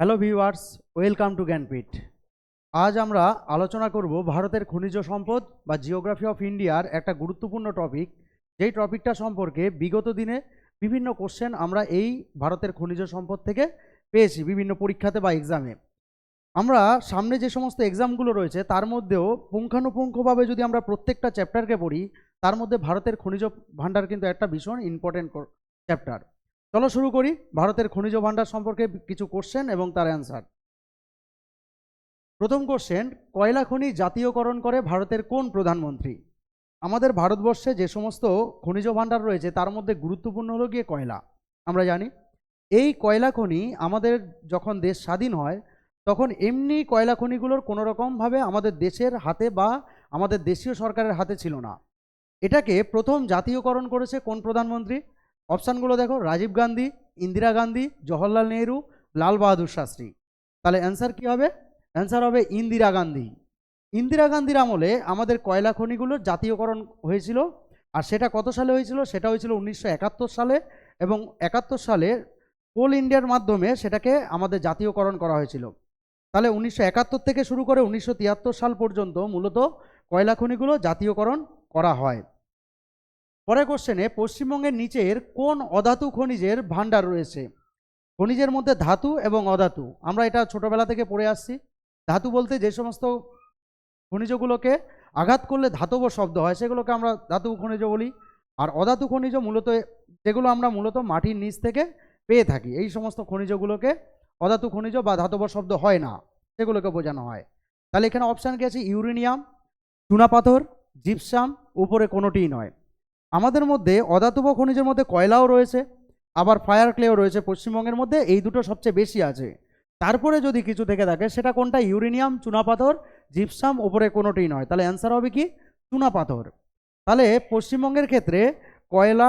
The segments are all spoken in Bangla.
Hello viewers welcome to Gyanpeeth আজ আমরা আলোচনা করব ভারতের খনিজ সম্পদ বা জিওগ্রাফি অফ ইন্ডিয়ার একটা গুরুত্বপূর্ণ টপিক যেই টপিকটা সম্পর্কে বিগত দিনে বিভিন্ন কোশ্চেন আমরা এই ভারতের খনিজ সম্পদ থেকে পেয়েছি বিভিন্ন পরীক্ষাতে বা এক্সামে আমরা সামনে যে সমস্ত এক্সামগুলো রয়েছে, তার মধ্যেও পুঙ্খানুপুঙ্খভাবে যদি আমরা প্রত্যেকটা চ্যাপ্টারকে পড়ি, তার মধ্যে ভারতের খনিজ ভাণ্ডার কিন্তু একটা ভীষণ ইম্পর্টেন্ট চ্যাপ্টার চলো শুরু করি। ভারতের খনিজ ভাণ্ডার সম্পর্কে কিছু কোশ্চেন এবং তার অ্যান্সার প্রথম কোশ্চেন কয়লা খনি জাতীয়করণ করে ভারতের কোন প্রধানমন্ত্রী? আমাদের ভারতবর্ষে যে সমস্ত খনিজ ভাণ্ডার রয়েছে, তার মধ্যে গুরুত্বপূর্ণ হলো গিয়ে কয়লা। আমরা জানি, এই কয়লা খনি আমাদের যখন দেশ স্বাধীন হয়, তখন এমনি কয়লা খনিগুলোর কোনো রকমভাবে আমাদের দেশের হাতে বা আমাদের দেশীয় সরকারের হাতে ছিল না। এটাকে প্রথম জাতীয়করণ করেছে কোন প্রধানমন্ত্রী? অপশানগুলো দেখো, রাজীব গান্ধী, ইন্দিরা গান্ধী, জওহরলাল নেহরু, লাল বাহাদুর শাস্ত্রী। তাহলে অ্যান্সার কি হবে? অ্যান্সার হবে ইন্দিরা গান্ধী। ইন্দিরা গান্ধীর আমলে আমাদের কয়লা খনিগুলোর জাতীয়করণ হয়েছিল, আর সেটা কত সালে হয়েছিল? সেটা হয়েছিল উনিশশো একাত্তর সালে, এবং একাত্তর সালে কোল ইন্ডিয়ার মাধ্যমে সেটাকে আমাদের জাতীয়করণ করা হয়েছিল। তাহলে উনিশশো একাত্তর থেকে শুরু করে উনিশশো তিয়াত্তর সাল পর্যন্ত মূলত কয়লা খনিগুলো জাতীয়করণ করা হয়। পরের কোশ্চেনে পশ্চিমবঙ্গের নিচের কোন অধাতু খনিজের ভাণ্ডার রয়েছে? খনিজের মধ্যে ধাতু এবং অধাতু। আমরা এটা ছোটবেলা থেকে পড়ে আসছি। ধাতু বলতে যে সমস্ত খনিজগুলোকে আঘাত করলে ধাতব শব্দ হয়, সেগুলোকে আমরা ধাতু খনিজ বলি। আর অধাতু খনিজ মূলত, যেগুলো আমরা মূলত মাটির নিচ থেকে পেয়ে থাকি, এই সমস্ত খনিজগুলোকে অধাতু খনিজ বা ধাতব শব্দ হয় না, সেগুলোকে বোঝানো হয়। তাহলে এখানে অপশান আছে? ইউরেনিয়াম, চুনাপাথর, জিপসাম, উপরে কোনোটিই নয়। আমাদের মধ্যে অধাতব খনিজের মধ্যে কয়লাও রয়েছে, আবার ফায়ার ক্লেও রয়েছে পশ্চিমবঙ্গের মধ্যে, এই দুটো সবচেয়ে বেশি আছে। তারপরে যদি কিছু থেকে থাকে, সেটা কোনটা? ইউরেনিয়াম চুনাপাথর জিপসাম ওপরে কোনোটিই নয়। তাহলে অ্যান্সার হবে কি? চুনাপাথর তাহলে পশ্চিমবঙ্গের ক্ষেত্রে কয়লা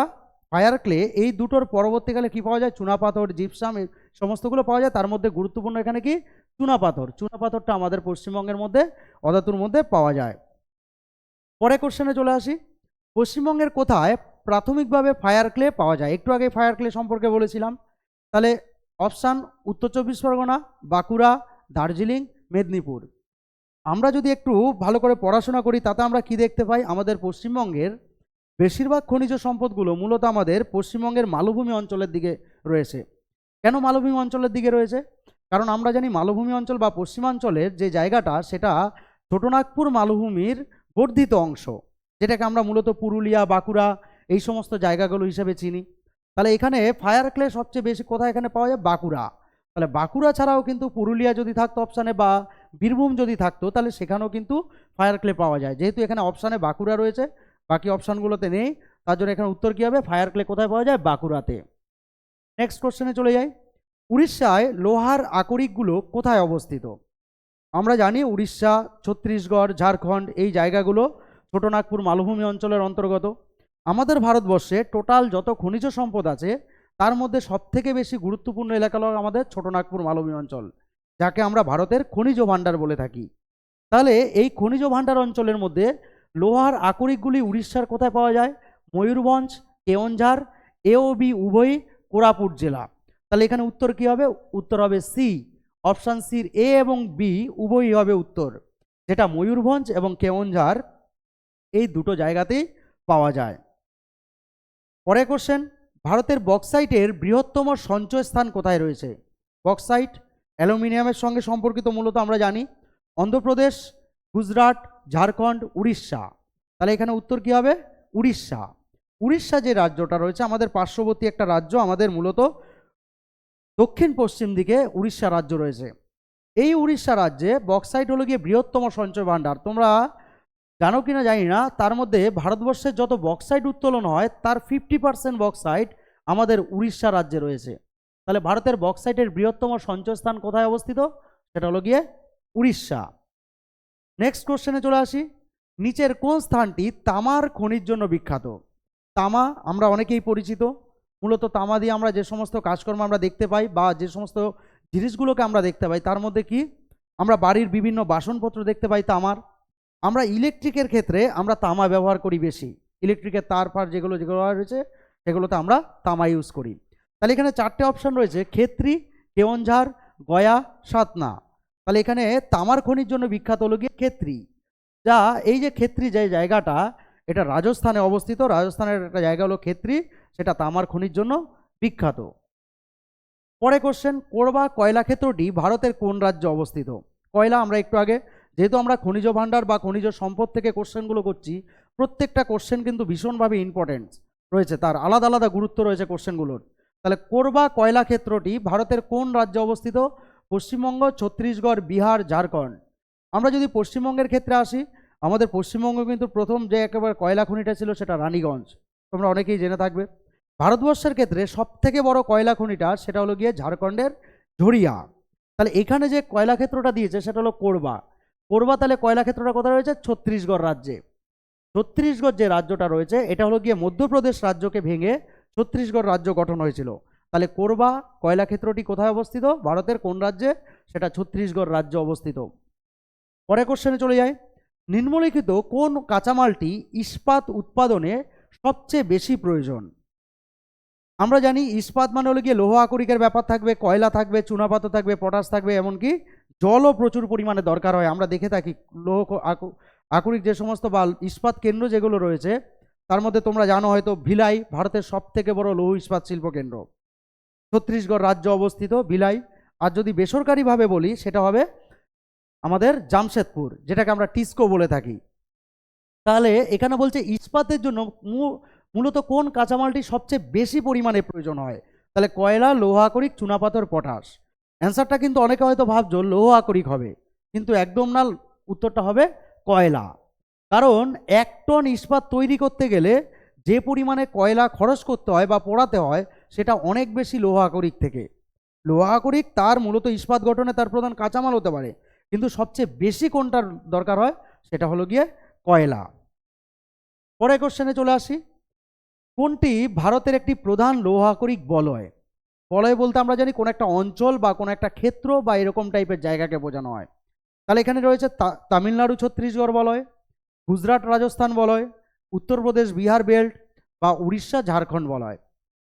ফায়ার ক্লে এই দুটোর পরবর্তীকালে কি পাওয়া যায়? চুনাপাথর জিপসাম সমস্তগুলো পাওয়া যায়। তার মধ্যে গুরুত্বপূর্ণ এখানে কি? চুনাপাথর চুনাপাথরটা আমাদের পশ্চিমবঙ্গের মধ্যে, অধাতুর মধ্যে পাওয়া যায়। পরে কোশ্চেনে চলে আসি। পশ্চিমবঙ্গের কোথায় প্রাথমিকভাবে ফায়ার ক্লে পাওয়া যায়? একটু আগে ফায়ার ক্লে সম্পর্কে বলেছিলাম। তাহলে অপশান উত্তর চব্বিশ পরগনা, বাঁকুড়া, দার্জিলিং, মেদিনীপুর। আমরা যদি একটু ভালো করে পড়াশোনা করি, তাতে আমরা কি দেখতে পাই? আমাদের পশ্চিমবঙ্গের বেশিরভাগ খনিজ সম্পদগুলো মূলত আমাদের পশ্চিমবঙ্গের মালভূমি অঞ্চলের দিকে রয়েছে। কেন মালভূমি অঞ্চলের দিকে রয়েছে? কারণ আমরা জানি মালভূমি অঞ্চল বা পশ্চিমাঞ্চলের যে জায়গাটা, সেটা ছোটনাগপুর মালভূমির বর্ধিত অংশ। যেটাকে আমরা মূলত পুরুলিয়া, বাঁকুড়া এই সমস্ত জায়গাগুলো হিসেবে চিনি। তাহলে এখানে ফায়ার ক্লে সবচেয়ে বেশি কোথায় এখানে পাওয়া যায়? বাঁকুড়া। তাহলে বাঁকুড়া ছাড়াও কিন্তু পুরুলিয়া যদি থাকতো অপশানে বা বীরভূম যদি থাকতো, তাহলে সেখানেও কিন্তু ফায়ার ক্লে পাওয়া যায়। যেহেতু এখানে অপশানে বাঁকুড়া রয়েছে, বাকি অপশানগুলোতে নেই, তার জন্য এখানে উত্তর কী হবে? ফায়ার ক্লে কোথায় পাওয়া যায়? বাঁকুড়াতে। নেক্সট কোশ্চেনে চলে যাই। উড়িষ্যায় লোহার আকরিকগুলো কোথায় অবস্থিত? আমরা জানি উড়িষ্যা, ছত্তিশগড়, ঝাড়খণ্ড এই জায়গাগুলো ছোটনাগপুর মালভূমি অঞ্চলের অন্তর্গত। আমাদের ভারতবর্ষে টোটাল যত খনিজ সম্পদ আছে, তার মধ্যে সবথেকে বেশি গুরুত্বপূর্ণ এলাকা হল আমাদের ছোটনাগপুর মালভূমি অঞ্চল, যাকে আমরা ভারতের খনিজ ভাণ্ডার বলে থাকি। তাহলে এই খনিজ ভাণ্ডার অঞ্চলের মধ্যে লোহার আকরিকগুলি উড়িষ্যার কোথায় পাওয়া যায়? ময়ূরভঞ্জ, কেওনঝাড়, এ ও বি, উভয়ই কোরাপুট জেলা। তাহলে এখানে উত্তর কী হবে? উত্তর হবে সি অপশান সির এ এবং বি উভয়ই হবে উত্তর, যেটা ময়ূরভঞ্জ এবং কেওনঝাড় এই দুটো জায়গাতেই পাওয়া যায়। পরে কোশ্চেন ভারতের বক্সাইটের বৃহত্তম সঞ্চয়স্থান কোথায় রয়েছে? বক্সাইট অ্যালুমিনিয়ামের সঙ্গে সম্পর্কিত মূলত আমরা জানি। অন্ধ্রপ্রদেশ, গুজরাট, ঝাড়খণ্ড, উড়িষ্যা। তাহলে এখানে উত্তর কী হবে? উড়িষ্যা। উড়িষ্যা যে রাজ্যটা রয়েছে, আমাদের পার্শ্ববর্তী একটা রাজ্য, আমাদের মূলত দক্ষিণ পশ্চিম দিকে উড়িষ্যা রাজ্য রয়েছে। এই উড়িষ্যা রাজ্যে বক্সাইট হলো গিয়ে বৃহত্তম সঞ্চয় ভাণ্ডার। তোমরা জানো কি না জানি না, তার মধ্যে ভারতবর্ষের যত বক্সাইট উত্তোলন হয়, তার ফিফটি পার্সেন্ট বক্সাইট আমাদের উড়িষ্যা রাজ্যে রয়েছে। তাহলে ভারতের বক্সাইটের বৃহত্তম সঞ্চয়স্থান কোথায় অবস্থিত? সেটা হলো গিয়ে উড়িষ্যা। নেক্সট কোশ্চেনে চলে আসি। নিচের কোন স্থানটি তামার খনির জন্য বিখ্যাত? তামা, আমরা অনেকেই পরিচিত। মূলত তামা দিয়ে আমরা যে সমস্ত কাজকর্ম আমরা দেখতে পাই বা যে সমস্ত জিনিসগুলোকে আমরা দেখতে পাই, তার মধ্যে কি? আমরা বাড়ির বিভিন্ন বাসনপত্র দেখতে পাই তামার। আমরা ইলেকট্রিকের ক্ষেত্রে আমরা তামা ব্যবহার করি বেশি। ইলেকট্রিকের তার ফার যেগুলো যেগুলো রয়েছে সেগুলোতে আমরা তামা ইউজ করি। তাহলে এখানে চারটে অপশন রয়েছে, ক্ষেত্রী, কেওনঝাড়, গয়া, সাতনা। তাহলে এখানে তামার খনির জন্য বিখ্যাত হলো গিয়ে ক্ষেত্রী। যা এই যে ক্ষেত্রী যে জায়গাটা, এটা রাজস্থানে অবস্থিত। রাজস্থানের একটা জায়গা হলো ক্ষেত্রী, সেটা তামার খনির জন্য বিখ্যাত। পরে কোশ্চেন কোরবা কয়লা ক্ষেত্রটি ভারতের কোন রাজ্যে অবস্থিত? কয়লা আমরা একটু আগে যেহেতু আমরা খনিজ ভাণ্ডার বা খনিজ সম্পদ থেকে কোশ্চেনগুলো করছি, প্রত্যেকটা কোশ্চেন কিন্তু ভীষণভাবে ইম্পর্টেন্ট রয়েছে, তার আলাদা আলাদা গুরুত্ব রয়েছে কোশ্চেনগুলোর। তাহলে কোরবা কয়লা ক্ষেত্রটি ভারতের কোন রাজ্যে অবস্থিত? পশ্চিমবঙ্গ, ছত্তিশগড়, বিহার, ঝাড়খণ্ড। আমরা যদি পশ্চিমবঙ্গের ক্ষেত্রে আসি, আমাদের পশ্চিমবঙ্গ কিন্তু প্রথম যে একেবারে কয়লা খনিটা ছিল সেটা রানীগঞ্জ, তোমরা অনেকেই জেনে থাকবে। ভারতবর্ষের ক্ষেত্রে সব থেকে বড় কয়লা খনিটা সেটা হলো গিয়ে ঝাড়খণ্ডের ঝরিয়া। তাহলে এখানে যে কয়লা ক্ষেত্রটা দিয়েছে সেটা হলো কোরবা। কোরবা তাহলে কয়লা ক্ষেত্রটা কোথায় রয়েছে? ছত্তিশগড় রাজ্যে। ছত্তিশগড় যে রাজ্যটা রয়েছে, এটা হলো গিয়ে মধ্যপ্রদেশ রাজ্যকে ভেঙে ছত্তিশগড় রাজ্য গঠন হয়েছিল। তাহলে কোরবা কয়লা ক্ষেত্রটি কোথায় অবস্থিত? ভারতের কোন রাজ্যে? সেটা ছত্তিশগড় রাজ্যে অবস্থিত। পরে কোশ্চেনে চলে যায় নিম্নলিখিত কোন কাঁচামালটি ইস্পাত উৎপাদনে সবচেয়ে বেশি প্রয়োজন? আমরা জানি ইস্পাত মানে হলো গিয়ে লৌহ আকরিকের ব্যাপার থাকবে, কয়লা থাকবে, চুনাপাতা থাকবে, পটাশ থাকবে, এমনকি জলও প্রচুর পরিমাণে দরকার হয়। আমরা দেখে থাকি লৌহ আকরিক যে সমস্ত বা ইস্পাত কেন্দ্র যেগুলো রয়েছে, তার মধ্যে তোমরা জানো হয়তো ভিলাই ভারতের সব থেকে বড় লৌহ ইস্পাত শিল্প কেন্দ্র। ছত্তিশগড় রাজ্য অবস্থিত ভিলাই। আর যদি বেসরকারিভাবে বলি, সেটা হবে আমাদের জামশেদপুর, যেটাকে আমরা টিস্কো বলে থাকি। তাহলে এখানে বলছে ইস্পাতের জন্য মূলত কোন কাঁচামালটি সবচেয়ে বেশি পরিমাণে প্রয়োজন হয়? তাহলে কয়লা, লৌহ, আকরিক, চুনাপাথর, পটাশ। অ্যান্সারটা কিন্তু অনেকে হয়তো ভাবছ, লৌহ আকরিক হবে। কিন্তু একদম না, উত্তরটা হবে কয়লা। কারণ এক টন ইস্পাত তৈরি করতে গেলে যে পরিমাণে কয়লা খরচ করতে হয় বা পোড়াতে হয়, সেটা অনেক বেশি লৌহ আকরিক থেকে। লৌহ আকরিক তার মূলত ইস্পাত গঠনে তার প্রধান কাঁচামাল হতে পারে। কিন্তু সবচেয়ে বেশি কোনটার দরকার হয়, সেটা হলো গিয়ে কয়লা। পরে কোশ্চেনে চলে আসি। কোনটি ভারতের একটি প্রধান লৌহ আকরিক বলয়? বলয় বলতে আমরা জানি কোনো একটা অঞ্চল বা কোনো একটা ক্ষেত্র বা এরকম টাইপের জায়গাকে বোঝানো হয়। তাহলে এখানে রয়েছে তামিলনাড়ু ছত্তিশগড় বলয়, গুজরাট রাজস্থান বলয় উত্তরপ্রদেশ বিহার বেল্ট বা উড়িষ্যা ঝাড়খণ্ড বলয়।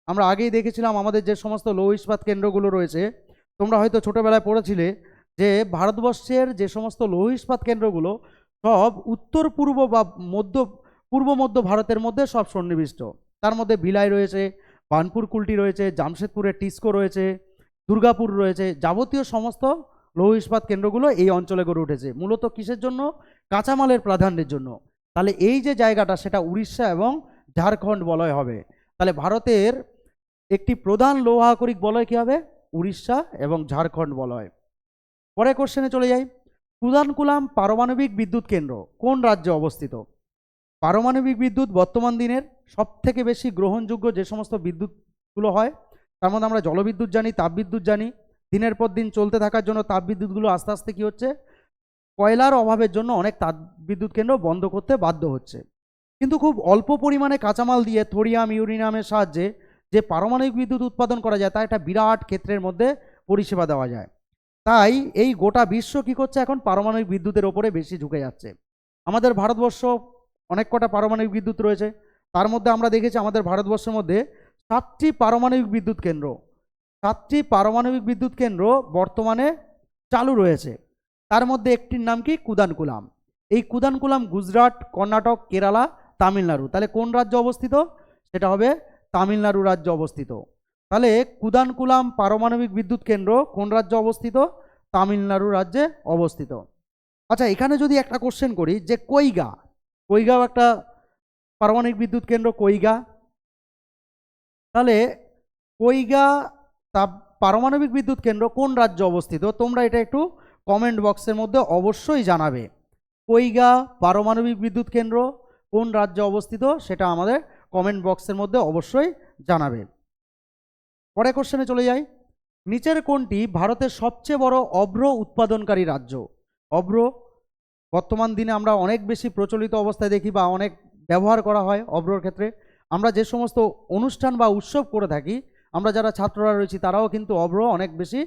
আমরা আগেই দেখেছিলাম আমাদের যে সমস্ত লৌহ ইস্পাত কেন্দ্রগুলো রয়েছে, তোমরা হয়তো ছোটোবেলায় পড়েছিলে যে ভারতবর্ষের যে সমস্ত লৌহ ইস্পাত কেন্দ্রগুলো সব উত্তর পূর্ব বা মধ্য, পূর্ব মধ্য ভারতের মধ্যে সব সন্নিবিষ্ট। তার মধ্যে ভিলাই রয়েছে বানপুর কুলটি রয়েছে, জামশেদপুরের টিস্কো রয়েছে, দুর্গাপুর রয়েছে, যাবতীয় সমস্ত লৌহ ইস্পাত কেন্দ্রগুলো এই অঞ্চলে গড়ে উঠেছে। মূলত কিসের জন্য? কাঁচামালের প্রাধান্যের জন্য। তাহলে এই যে জায়গাটা, সেটা উড়িষ্যা এবং ঝাড়খণ্ড বলয় হবে। তাহলে ভারতের একটি প্রধান লৌহ আকরিক বলয় কী হবে? উড়িষ্যা এবং ঝাড়খণ্ড বলয়। পরে কোশ্চেনে চলে যাই। কুদানকুলাম পারমাণবিক বিদ্যুৎ কেন্দ্র কোন রাজ্যে অবস্থিত? পারমাণবিক বিদ্যুৎ বর্তমান দিনের সব থেকে বেশি গ্রহণযোগ্য যে সমস্ত বিদ্যুৎগুলো হয়, তার মধ্যে আমরা জলবিদ্যুৎ জানি, তাপবিদ্যুৎ জানি। দিনের পর দিন চলতে থাকার জন্য তাপবিদ্যুৎগুলো আস্তে আস্তে কী হচ্ছে? কয়লার অভাবের জন্য অনেক তাপবিদ্যুৎ কেন্দ্র বন্ধ করতে বাধ্য হচ্ছে। কিন্তু খুব অল্প পরিমাণে কাঁচামাল দিয়ে থোরিয়াম ইউরেনিয়ামের সাহায্যে যে পারমাণবিক বিদ্যুৎ উৎপাদন করা যায়, তা একটা বিরাট ক্ষেত্রের মধ্যে পরিষেবা দেওয়া যায়। তাই এই গোটা বিশ্ব কী করছে এখন পারমাণবিক বিদ্যুতের ওপরে বেশি ঝুঁকে যাচ্ছে। আমাদের ভারতবর্ষ অনেক কটা পারমাণবিক বিদ্যুৎ রয়েছে। তার মধ্যে আমরা দেখেছি আমাদের ভারতবর্ষের মধ্যে সাতটি পারমাণবিক বিদ্যুৎ কেন্দ্র। সাতটি পারমাণবিক বিদ্যুৎ কেন্দ্র বর্তমানে চালু রয়েছে। তার মধ্যে একটির নাম কি? কুদানকুলাম। এই কুদানকুলাম গুজরাট, কর্ণাটক, কেরালা, তামিলনাড়ু। তাহলে কোন রাজ্য অবস্থিত? সেটা হবে তামিলনাড়ু রাজ্য অবস্থিত। তাহলে কুদানকুলাম পারমাণবিক বিদ্যুৎ কেন্দ্র কোন রাজ্যে অবস্থিত? তামিলনাড়ু রাজ্যে অবস্থিত। আচ্ছা এখানে যদি একটা কোশ্চেন করি যে কৈগা কৈগাও একটা পারমাণবিক বিদ্যুৎ কেন্দ্র কৈগা তাহলে কৈগা তা পারমাণবিক বিদ্যুৎ কেন্দ্র কোন রাজ্যে অবস্থিত? তোমরা এটা একটু কমেন্ট বক্সের মধ্যে অবশ্যই জানাবে। কৈগা পারমাণবিক বিদ্যুৎ কেন্দ্র কোন রাজ্যে অবস্থিত সেটা আমাদের কমেন্ট বক্সের মধ্যে অবশ্যই জানাবে। পরে কোশ্চেনে চলে যাই। নিচের কোনটি ভারতের সবচেয়ে বড় অভ্র উৎপাদনকারী রাজ্য? অভ্র বর্তমান দিনে আমরা অনেক বেশি প্রচলিত অবস্থায় দেখি বা অনেক ব্যবহার করা হয় অভ্রর ক্ষেত্রে। আমরা যে সমস্ত অনুষ্ঠান বা উৎসব করে থাকি, আমরা যারা ছাত্ররা রয়েছি তারাও কিন্তু অভ্র অনেক বেশি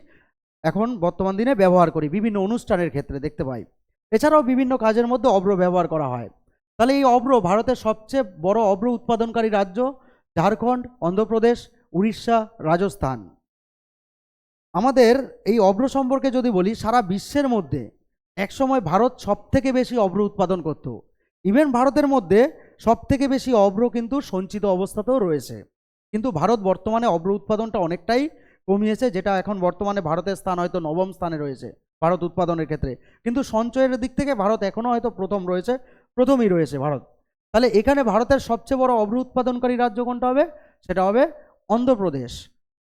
এখন বর্তমান দিনে ব্যবহার করি, বিভিন্ন অনুষ্ঠানের ক্ষেত্রে দেখতে পাই। এছাড়াও বিভিন্ন কাজের মধ্যে অভ্র ব্যবহার করা হয়। তাহলে এই অভ্র ভারতের সবচেয়ে বড় অভ্র উৎপাদনকারী রাজ্য ঝাড়খণ্ড, অন্ধ্রপ্রদেশ, উড়িষ্যা, রাজস্থান। আমাদের এই অভ্র সম্পর্কে যদি বলি, সারা বিশ্বের মধ্যে একসময় ভারত সব থেকে বেশি অব্র উৎপাদন করত। ইভেন ভারতের মধ্যে সব থেকে বেশি অব্র কিন্তু সঞ্চিত অবস্থাতেও রয়েছে। কিন্তু ভারত বর্তমানে অব্র উৎপাদনটা অনেকটাই কমিয়েছে, যেটা এখন বর্তমানে ভারতের স্থান হয়তো নবম স্থানে রয়েছে ভারত উৎপাদনের ক্ষেত্রে। কিন্তু সঞ্চয়ের দিক থেকে ভারত এখনও হয়তো প্রথম রয়েছে, প্রথমই রয়েছে ভারত। তাহলে এখানে ভারতের সবচেয়ে বড় অব্র উৎপাদনকারী রাজ্য কোনটা হবে? সেটা হবে অন্ধ্রপ্রদেশ।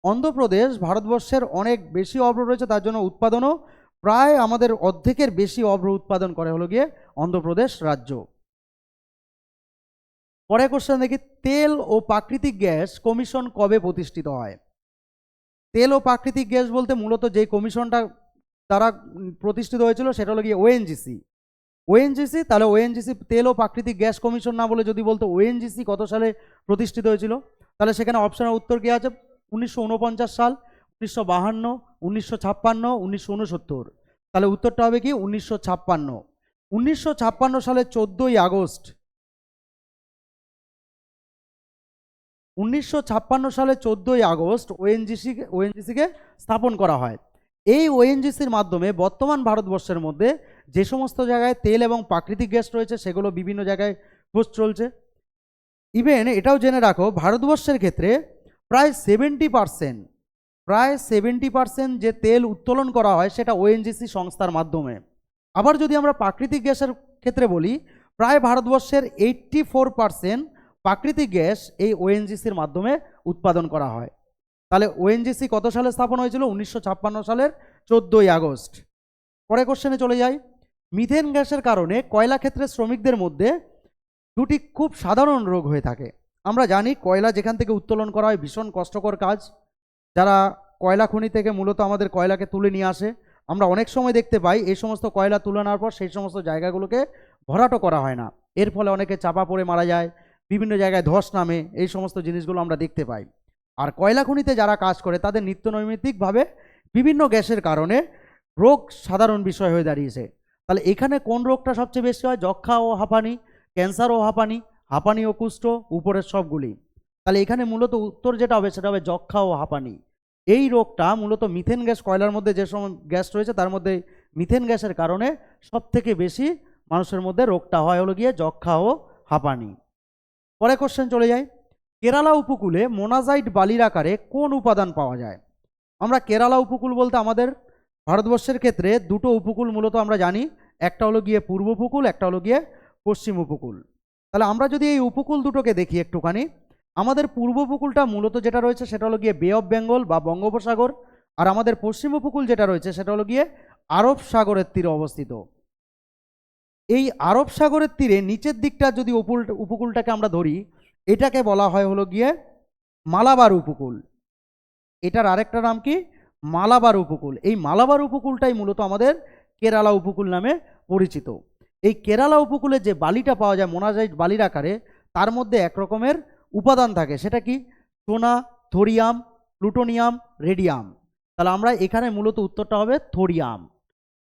অন্ধ্রপ্রদেশ ভারতবর্ষের অনেক বেশি অব্র রয়েছে, তার জন্য উৎপাদনও প্রায় আমাদের অর্ধেকের বেশি অভ্র উৎপাদন করে হলো গিয়ে অন্ধ্রপ্রদেশ রাজ্য। পরে কোশ্চেন দেখি, তেল ও প্রাকৃতিক গ্যাস কমিশন কবে প্রতিষ্ঠিত হয়? তেল ও প্রাকৃতিক গ্যাস বলতে মূলত যে কমিশনটা তারা প্রতিষ্ঠিত হয়েছিল সেটা হলো গিয়ে ওএনজিসি ওএনজিসি তাহলে ওএনজিসি তেল ও প্রাকৃতিক গ্যাস কমিশন না বলে যদি বলতো ওএনজিসি কত সালে প্রতিষ্ঠিত হয়েছিল? তাহলে সেখানে অপশনের উত্তর কী আছে? উনিশশো উনপঞ্চাশ সাল। উনিশশো বাহান্ন, উনিশশো ছাপ্পান্ন, উনিশশো উনসত্তর। তাহলে উত্তরটা হবে কি? উনিশশো ছাপ্পান্ন। উনিশশো ছাপ্পান্ন সালে চোদ্দোই আগস্ট। উনিশশো ছাপ্পান্ন সালে চোদ্দোই আগস্ট ওএনজিসি ওএনজিসিকে স্থাপন করা হয়। এই ওএনজিসির মাধ্যমে বর্তমান ভারতবর্ষের মধ্যে যে সমস্ত জায়গায় তেল এবং প্রাকৃতিক গ্যাস রয়েছে, সেগুলো বিভিন্ন জায়গায় খোঁজ চলছে। ইভেন এটাও জেনে রাখো, ভারতবর্ষের ক্ষেত্রে প্রায় সেভেন্টি পারসেন্ট প্রায় সেভেন্টি পারসেন্ট যে তেল উত্তোলন করা হয় সেটা ওএনজিসি সংস্থার মাধ্যমে। আবার যদি আমরা প্রাকৃতিক গ্যাসের ক্ষেত্রে বলি, প্রায় ভারতবর্ষের এইট্টি ফোর পারসেন্ট প্রাকৃতিক গ্যাস এই ওএনজিসির মাধ্যমে উৎপাদন করা হয়। তাহলে ওএনজিসি কত সালে স্থাপন হয়েছিল? উনিশশো ছাপ্পান্ন সালের চোদ্দোই আগস্ট। পরে কোশ্চেনে চলে যাই। মিথেন গ্যাসের কারণে কয়লা ক্ষেত্রের শ্রমিকদের মধ্যে দুটি খুব সাধারণ রোগ হয়ে থাকে। আমরা জানি কয়লা যেখান থেকে উত্তোলন করা হয় ভীষণ কষ্টকর কাজ। যারা কয়লা খনি থেকে মূলত আমাদের কয়লাকে তুলে নিয়ে আসে, আমরা অনেক সময় দেখতে পাই এই সমস্ত কয়লা তুলে নেওয়ার পর সেই সমস্ত জায়গাগুলোকে ভরাটো করা হয় না। এর ফলে অনেকে চাপা পড়ে মারা যায়, বিভিন্ন জায়গায় ধস নামে, এই সমস্ত জিনিসগুলো আমরা দেখতে পাই। আর কয়লা খনিতে যারা কাজ করে, তাদের নিত্য নৈমিত্তিকভাবে বিভিন্ন গ্যাসের কারণে রোগ সাধারণ বিষয় হয়ে দাঁড়িয়েছে। তাহলে এখানে কোন রোগটা সবচেয়ে বেশি হয়? যক্ষা ও হাঁপানি, ক্যান্সার ও হাঁপানি হাঁপানি ও কুষ্ঠ, উপরের সবগুলি। তাহলে এখানে মূলত উত্তর যেটা হবে সেটা হবে যক্ষা ও হাঁপানি। এই রোগটা মূলত মিথেন গ্যাস কয়লার মধ্যে যে সময় গ্যাস রয়েছে তার মধ্যে মিথেন গ্যাসের কারণে সব থেকে বেশি মানুষের মধ্যে রোগটা হয় হলো গিয়ে যক্ষা ও হাঁপানি। পরে কোশ্চেন চলে যায় কেরালা উপকূলে মোনাজাইট বালির আকারে কোন উপাদান পাওয়া যায়? আমরা কেরালা উপকূল বলতে আমাদের ভারতবর্ষের ক্ষেত্রে দুটো উপকূল মূলত আমরা জানি। একটা হলো গিয়ে পূর্ব উপকূল, একটা হলো গিয়ে পশ্চিম উপকূল। তাহলে আমরা যদি এই উপকূল দুটোকে দেখি একটুখানি। আমাদের পূর্ব উপকূলটা মূলত যেটা রয়েছে সেটা হলো গিয়ে বে অফ বেঙ্গল বা বঙ্গোপসাগর, আর আমাদের পশ্চিম উপকূল যেটা রয়েছে সেটা হলো গিয়ে আরব সাগরের তীরে অবস্থিত। এই আরব সাগরের তীরে নিচের দিকটা যদি উপকূল, উপকূলটাকে আমরা ধরি, এটাকে বলা হয় হলো গিয়ে মালাবার উপকূল। এটার আরেকটা নাম কি? মালাবার উপকূল। এই মালাবার উপকূলটাই মূলত আমাদের কেরালা উপকূল নামে পরিচিত। এই কেরালা উপকূলে যে বালিটা পাওয়া যায় মোনাজাইট বালির আকারে, তার মধ্যে এক রকমের উপাদান থাকে, সেটা কি? সোনা, থোরিয়াম, প্লুটোনিয়াম, রেডিয়াম। তাহলে আমরা এখানে মূলত উত্তরটা হবে থোরিয়াম।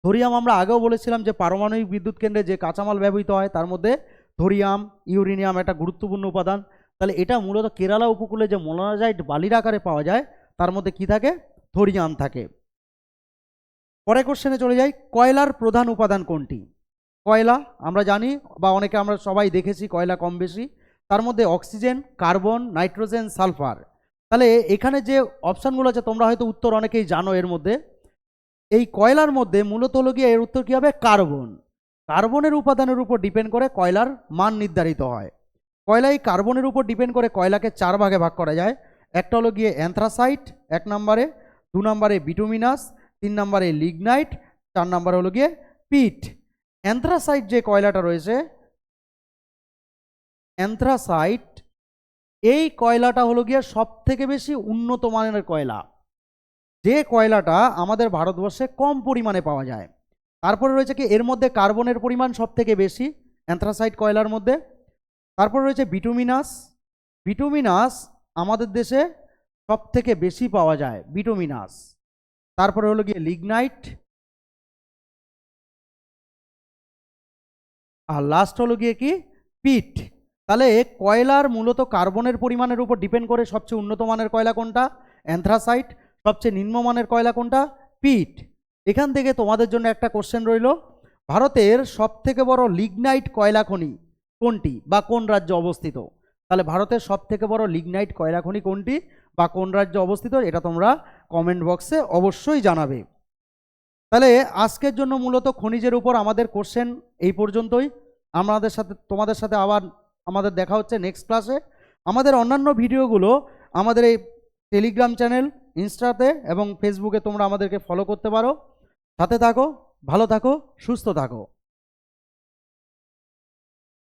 থোরিয়াম আমরা আগেও বলেছিলাম যে পারমাণবিক বিদ্যুৎ কেন্দ্রে যে কাঁচামাল ব্যবহৃত হয়, তার মধ্যে থোরিয়াম, ইউরেনিয়াম একটা গুরুত্বপূর্ণ উপাদান। তাহলে এটা মূলত কেরালা উপকূলে যে মোনাজাইট বালির আকারে পাওয়া যায়, তার মধ্যে কি থাকে? থোরিয়াম থাকে। পরে কোশ্চেনে চলে যাই, কয়লার প্রধান উপাদান কোনটি? কয়লা, আমরা জানি বা অনেকে আমরা সবাই দেখেছি কয়লা কম বেশি। তার মধ্যে অক্সিজেন, কার্বন, নাইট্রোজেন, সালফার। তাহলে এখানে যে অপশানগুলো আছে, তোমরা হয়তো উত্তর অনেকেই জানো এর মধ্যে। এই কয়লার মধ্যে মূলত হলো গিয়ে এর উত্তর কী হবে? কার্বন। কার্বনের উপাদানের উপর ডিপেন্ড করে কয়লার মান নির্ধারিত হয়। কয়লা এই কার্বনের উপর ডিপেন্ড করে কয়লাকে চার ভাগে ভাগ করা যায়। একটা হলো গিয়ে অ্যান্থ্রাসাইট, এক নম্বরে দু নম্বরে বিটুমিনাস, তিন নম্বরে লিগনাইট, চার নম্বরে হলো গিয়ে পিট। অ্যান্থ্রাসাইট যে কয়লাটা রয়েছে অ্যান্থ্রাসাইট, এই কয়লাটা হলো গিয়ে সব থেকে বেশি উন্নত মানের কয়লা। যে কয়লাটা আমাদের ভারতবর্ষে কম পরিমাণে পাওয়া যায়। তারপরে রয়েছে কি, এর মধ্যে কার্বনের পরিমাণ সব থেকে বেশি অ্যান্থ্রাসাইট কয়লার মধ্যে। তারপরে রয়েছে বিটুমিনাস। বিটুমিনাস আমাদের দেশে সব থেকে বেশি পাওয়া যায়, বিটুমিনাস। তারপরে হলো গিয়ে লিগনাইট। আর লাস্ট হলো গিয়ে কি, পিট। তাহলে কয়লার মূলত কার্বনের পরিমাণের উপর ডিপেন্ড করে সবচেয়ে উন্নত মানের কয়লা কোনটা? অ্যান্থ্রাসাইট, সবচেয়ে নিম্নমানের কয়লা কোনটা? পিট। এখান থেকে তোমাদের জন্য একটা কোশ্চেন রইল। ভারতের সব থেকে বড় লিগনাইট কয়লা খনি কোনটি বা কোন রাজ্যে অবস্থিত? তাহলে ভারতের সব থেকে বড় লিগনাইট কয়লা খনি কোনটি বা কোন রাজ্যে অবস্থিত এটা তোমরা কমেন্ট বক্সে অবশ্যই জানাবে। তাহলে আজকের জন্য মূলত খনিজের উপর আমাদের কোশ্চেন এই পর্যন্তই। আমাদের সাথে, তোমাদের সাথে আবার আমাদের দেখা হচ্ছে নেক্সট ক্লাসে আমাদের অন্যান্য ভিডিওগুলো আমাদের এই টেলিগ্রাম চ্যানেল ইনস্টাতে এবং ফেসবুকে তোমরা আমাদেরকে ফলো করতে পারো। সাথে থাকো, ভালো থাকো, সুস্থ থাকো।